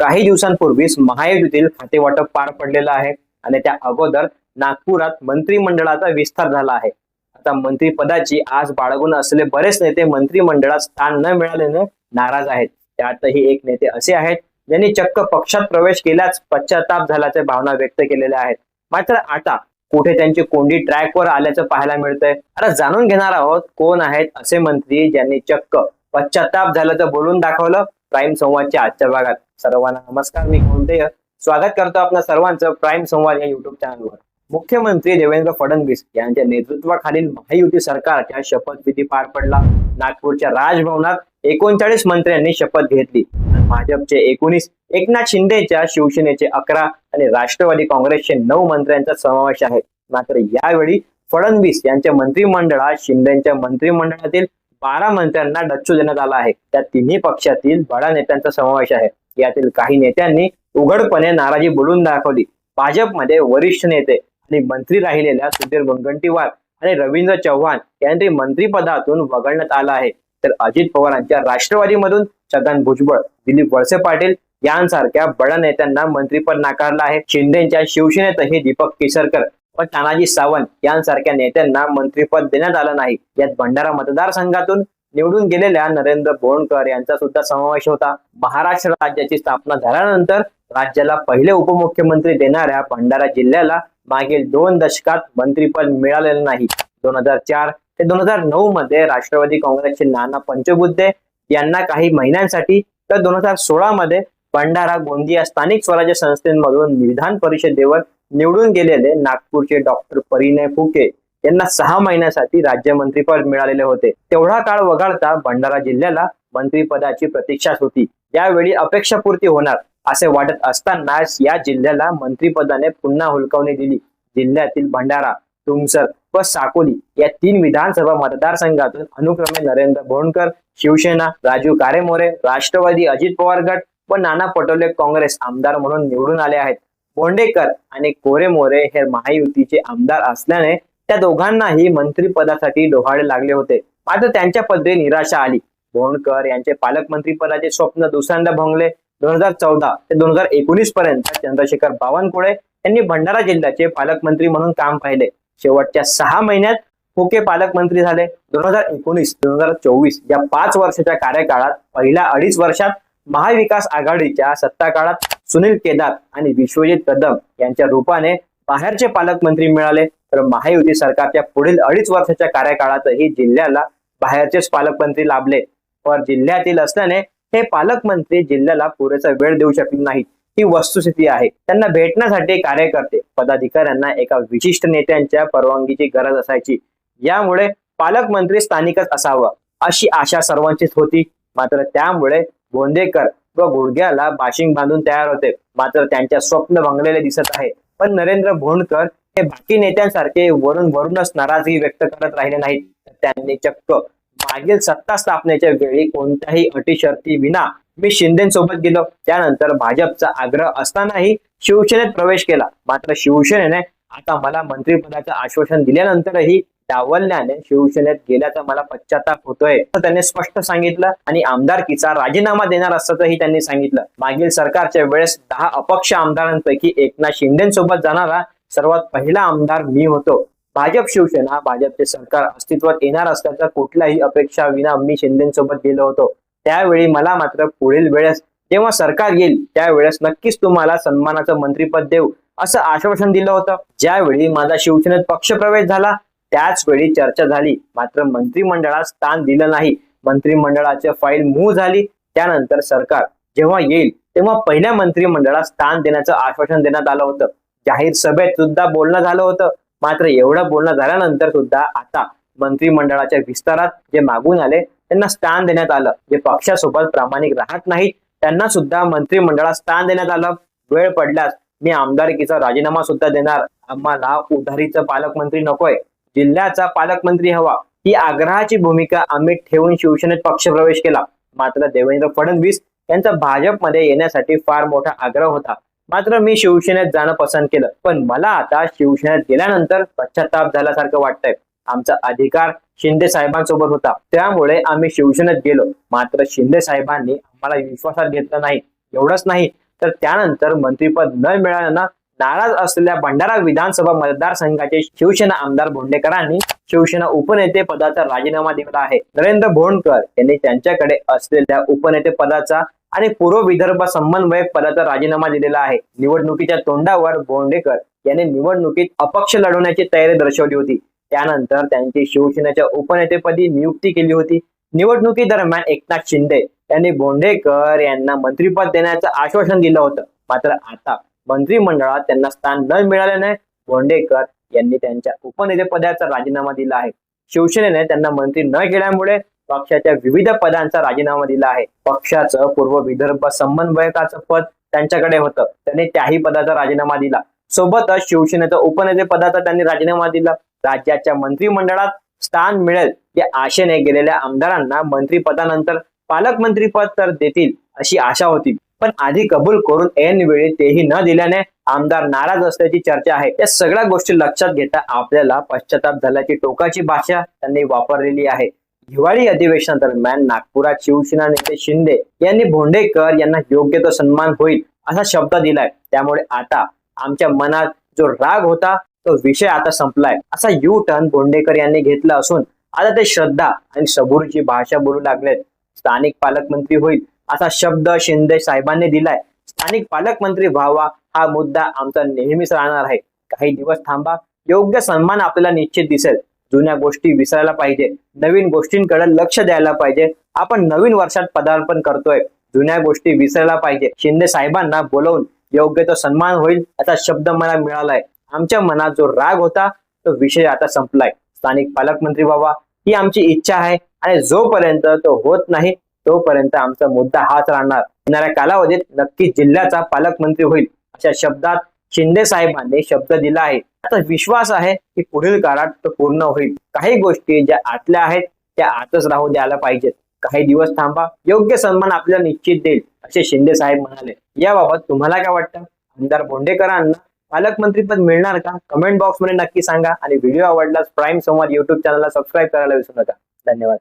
काही दिवसांपूर्वीच महायुतीतील खाते वाटप पार पडलेलं आहे आणि त्या अगोदर नागपुरात मंत्रिमंडळाचा विस्तार झाला आहे. आता मंत्रिपदाची आज बाळगून असलेले बरेच नेते मंत्रिमंडळात स्थान न मिळाल्याने नाराज आहेत. त्यातही एक नेते असे आहेत ज्यांनी चक्क पक्षात प्रवेश केल्याच पश्चाताप झाल्याच्या भावना व्यक्त केलेल्या आहेत. मात्र आता कुठे त्यांची कोंडी ट्रॅकवर आल्याचं पाहायला मिळतंय. आता जाणून घेणार आहोत कोण आहेत असे मंत्री ज्यांनी चक्क पश्चाताप झाल्याचं बोलून दाखवलं. प्राईम संवादच्या आजच्या भागात सर्वांना नमस्कार मी कोणते स्वागत करतो आपल्या सर्वांचं प्राईम संवाद या युट्यूब चॅनलवर मुख्यमंत्री देवेंद्र फडणवीस यांच्या नेतृत्वाखालील महायुती सरकारच्या शपथविधी पार पडला. नागपूरच्या राजभवनात एकोणचाळीस मंत्र्यांनी शपथ घेतली. भाजपचे एकोणीस एकनाथ शिंदेच्या शिवसेनेचे अकरा आणि राष्ट्रवादी काँग्रेसचे नऊ मंत्र्यांचा समावेश आहे. मात्र यावेळी फडणवीस यांच्या मंत्रिमंडळात शिंदेच्या मंत्रिमंडळातील बारा मंत्र्यांना डच्चू देण्यात आला आहे. त्या तिन्ही पक्षातील बडा नेत्यांचा समावेश आहे. यातील काही नेत्यांनी उघडपणे नाराजी बोलून दाखवली. भाजपमध्ये वरिष्ठ नेते आणि मंत्री राहिलेल्या सुधीर मुनगंटीवार आणि रवींद्र चव्हाण यांनी मंत्रिपदातून वगळण्यात आलं आहे. तर अजित पवारांच्या राष्ट्रवादीमधून छगन भुजबळ दिलीप वळसे पाटील यांसारख्या बडा नेत्यांना मंत्रीपद नाकारलं आहे. शिंदेच्या शिवसेनेतही दीपक केसरकर व तानाजी सावंत यांसारख्या नेत्यांना मंत्रिपद देण्यात आलं नाही. यात भंडारा मतदारसंघातून निवडून गेलेल्या नरेंद्र बोंडकर यांचा सुद्धा समावेश होता. महाराष्ट्र राज्याची स्थापना झाल्यानंतर राज्याला पहिले उपमुख्यमंत्री देणाऱ्या भंडारा जिल्ह्याला मागील दोन दशकात मंत्रिपद मिळालेलं नाही. दोन हजार चार ते दोन हजार नऊ मध्ये राष्ट्रवादी काँग्रेसचे नाना पंचबुद्धे यांना काही महिन्यांसाठी तर दोन हजार सोळा मध्ये भंडारा गोंदिया स्थानिक स्वराज्य संस्थेमधून विधान परिषदेवर निवडून गेलेले नागपूरचे डॉक्टर परिणय फुके यांना सहा महिन्यासाठी राज्यमंत्रीपद मिळालेले होते. तेवढा काळ वगळता भंडारा जिल्ह्याला मंत्रीपदाची प्रतीक्षाच होती. यावेळी अपेक्षापूर्ती होणार असे वाटत असतानाच या जिल्ह्याला मंत्रीपदाने पुन्हा हुलकावणी दिली. जिल्ह्यातील भंडारा तुमसर व साकोली या तीन विधानसभा मतदारसंघातून अनुक्रमे नरेंद्र भोंडकर शिवसेना राजू कारेमोरे राष्ट्रवादी अजित पवार गट व नाना पटोले काँग्रेस आमदार म्हणून निवडून आले आहेत. बोंडेकर आणि कोरेमोरे हे महायुतीचे आमदार असल्याने त्या दोघांनाही मंत्रिपदासाठी डोहाळे लागले होते. मात्र त्यांच्या पदरी निराशा आली. भोंडकर यांचे पालकमंत्री पदाचे स्वप्न दुसऱ्यांदा भंगले. दोन हजार चौदा ते दोन हजार एकोणीस पर्यंत चंद्रशेखर बावनकुळे यांनी भंडारा जिल्ह्याचे पालकमंत्री म्हणून काम पाहिले. शेवटच्या सहा महिन्यात फुके पालकमंत्री झाले. दोन हजार एकोणीस दोन हजार चोवीस या पाच वर्षाच्या कार्यकाळात पहिल्या अडीच वर्षात महाविकास आघाडीच्या सत्ता काळात सुनील केदार आणि विश्वजित कदम यांच्या रूपाने बाहेरचे पालकमंत्री मिळाले. तर महायुती सरकारच्या पुढील अडीच वर्षाच्या कार्यकाळातही जिल्ह्याला बाहेरचेच पालकमंत्री लाभले. पण जिल्ह्यातील असल्याने हे पालकमंत्री जिल्ह्याला पुरेसा वेळ देऊ शकले नाहीत. ही वस्तुस्थिती आहे. त्यांना भेटण्यासाठी कार्यकर्ते पदाधिकाऱ्यांना एका विशिष्ट नेत्यांच्या परवानगीची गरज असायची. यामुळे पालकमंत्री स्थानिकच असावं अशी आशा सर्वांचीच होती. मात्र त्यामुळे गोंदेकर व गुडघ्याला बाशिंग बांधून तयार होते. मात्र त्यांच्या स्वप्न भंगलेले दिसत आहे. पण नरेंद्र भोंडकर हे बाकी नेत्यांसारखे वरून वरूनच नाराजगी व्यक्त करत राहिले नाहीत. त्यांनी चक्क मागील सत्ता स्थापनेच्या वेळी कोणत्याही अटी शर्ती विना मी शिंदेसोबत गेलो. त्यानंतर भाजपचा आग्रह असतानाही शिवसेनेत प्रवेश केला. मात्र शिवसेनेने आता मला मंत्रिपदाचं आश्वासन दिल्यानंतरही डावलल्याने शिवसेनेत गेल्याचा मला पश्चाताप होतोय. असं त्यांनी स्पष्ट सांगितलं आणि आमदारकीचा राजीनामा देणार असल्याचंही त्यांनी सांगितलं. मागील सरकारच्या वेळेस दहा अपक्ष आमदारांपैकी एकनाथ शिंदेसोबत जाणारा सर्वात पहिला आमदार मी होतो. भाजप शिवसेना भाजपचे सरकार अस्तित्वात येणार असल्याच्या कुठल्याही अपेक्षा विना मी शिंदेसोबत गेलो होतो. त्यावेळी मला मात्र पुढील वेळेस जेव्हा सरकार येईल त्यावेळेस नक्कीच तुम्हाला सन्मानाचं मंत्रीपद देऊ असं आश्वासन दिलं होतं. ज्यावेळी माझा शिवसेनेत पक्षप्रवेश झाला त्याच वेळी चर्चा झाली. मात्र मंत्रिमंडळात स्थान दिलं नाही. मंत्रिमंडळाची फाईल मूव्ह झाली. त्यानंतर सरकार जेव्हा येईल तेव्हा पहिल्या मंत्रिमंडळात स्थान देण्याचं आश्वासन देण्यात आलं होतं. जाहीर सभेत सुद्धा बोलणं झालं होतं. मात्र एवढं बोलणं झाल्यानंतर सुद्धा आता मंत्रिमंडळाच्या विस्तारात जे मागून आले त्यांना स्थान देण्यात आलं. जे पक्षासोबत प्रामाणिक राहत नाहीत त्यांना सुद्धा मंत्रिमंडळात स्थान देण्यात आलं. वेळ पडल्यास मी आमदारकीचा राजीनामा सुद्धा देणार. आम्हाला उधारीचं पालकमंत्री नकोय. जिल्ह्याचा पालकमंत्री हवा. ही आग्रहाची भूमिका आम्ही ठेवून शिवसेनेत पक्षप्रवेश केला. मात्र देवेंद्र फडणवीस यांचा भाजपमध्ये येण्यासाठी फार मोठा आग्रह होता. मात्र मी शिवसेनेत जाणं पसंत केलं. पण मला आता शिवसेनेत गेल्यानंतर पश्चाताप झाल्यासारखं वाटतंय. आमचा अधिकार शिंदे साहेबांसोबत होता. त्यामुळे आम्ही शिवसेनेत गेलो. मात्र शिंदे साहेबांनी आम्हाला विश्वासात घेतलं नाही. एवढंच नाही तर त्यानंतर मंत्रीपद न मिळाल्यानं नाराज असलेल्या भंडारा विधानसभा मतदारसंघाचे शिवसेना आमदार भोंडेकरांनी शिवसेना उपनेते पदाचा राजीनामा दिला आहे. नरेंद्र भोंडकर यांनी त्यांच्याकडे असलेल्या उपनेते पदाचा आणि पूर्व विदर्भ समन्वयक पदाचा राजीनामा दिलेला आहे. निवडणुकीच्या तोंडावर भोंडेकर यांनी निवडणुकीत अपक्ष लढवण्याची तयारी दर्शवली होती. त्यानंतर त्यांची शिवसेनेच्या उपनेतेपदी नियुक्ती केली होती. निवडणुकी दरम्यान एकनाथ शिंदे यांनी भोंडेकर यांना मंत्रीपद देण्याचं आश्वासन दिलं होतं. मात्र आता मंत्रिमंडळात त्यांना स्थान न मिळाल्याने भोंडेकर यांनी त्यांच्या उपनेतेपदाचा राजीनामा दिला आहे. शिवसेनेने त्यांना मंत्री न केल्यामुळे पक्षाच्या विविध पदांचा राजीनामा दिला आहे. पक्षाचं पूर्व विदर्भ समन्वयकाचं पद त्यांच्याकडे होतं. त्यांनी त्याही पदाचा राजीनामा दिला. सोबतच शिवसेनेचा उपनेते पदाचा त्यांनी राजीनामा दिला. राज्याच्या मंत्रिमंडळात स्थान मिळेल या आशेने गेलेल्या आमदारांना मंत्रिपदानंतर पालकमंत्रीपद तर देतील अशी आशा होती. पण आधी कबूल करून ऐन वेळी तेही न दिल्याने आमदार नाराज असल्याची चर्चा आहे. या सगळ्या गोष्टी लक्षात घेता आपल्याला पश्चाताप झाल्याची टोकाची भाषा त्यांनी वापरलेली आहे. हिवाळी अधिवेशनादरम्यान नागपुरात शिवसेना नेते शिंदे यांनी भोंडेकर यांना योग्य तो सन्मान होईल असा शब्द दिलाय. त्यामुळे आता आमच्या मनात जो राग होता तो विषय आता संपलाय. असा यू टर्न भोंडेकर यांनी घेतला असून आता ते श्रद्धा आणि सबुरीची भाषा बोलू लागलेत. स्थानिक पालकमंत्री होईल. असा शब्द शिंदे साहेबांनी दिलाय. स्थानिक पालकमंत्री व्हावा हा मुद्दा आमचा नेहमीच राहणार आहे. काही दिवस थांबा योग्य सन्मान आपल्याला निश्चित दिसेल. जुन्या गोष्टी विसरायला पाहिजे. नवीन गोष्टींकडे लक्ष द्यायला पाहिजे. आपण नवीन वर्षात पदार्पण करतोय. जुन्या गोष्टी विसरायला पाहिजे. शिंदे साहेबांना बोलवून योग्य तो सन्मान होईल असा शब्द मला मिळालाय. आमच्या मनात जो राग होता तो विषय आता संपलाय. स्थानिक पालकमंत्री व्हावा ही आमची इच्छा आहे आणि जोपर्यंत तो होत नाही तोपर्यंत आमचा मुद्दा हाच राहणार. येणाऱ्या कालावधीत नक्की जिल्ह्याचा पालकमंत्री होईल. अशा शब्दात शिंदे साहेबांनी शब्द दिला आहे. आता विश्वास आहे की पुढील काळात तो पूर्ण होईल. काही गोष्टी ज्या आतल्या आहेत त्या आतच राहू द्यायला पाहिजेत. काही दिवस थांबा. योग्य सन्मान आपल्याला निश्चित देईल असे शिंदे साहेब म्हणाले. याबाबत तुम्हाला काय वाटतं? आमदार बोंडेकरांना पालकमंत्रीपद मिळणार का? कमेंट बॉक्समध्ये नक्की सांगा. आणि व्हिडिओ आवडल्यास प्राईम संवाद युट्यूब चॅनलला सबस्क्राईब करायला विसरू नका. धन्यवाद.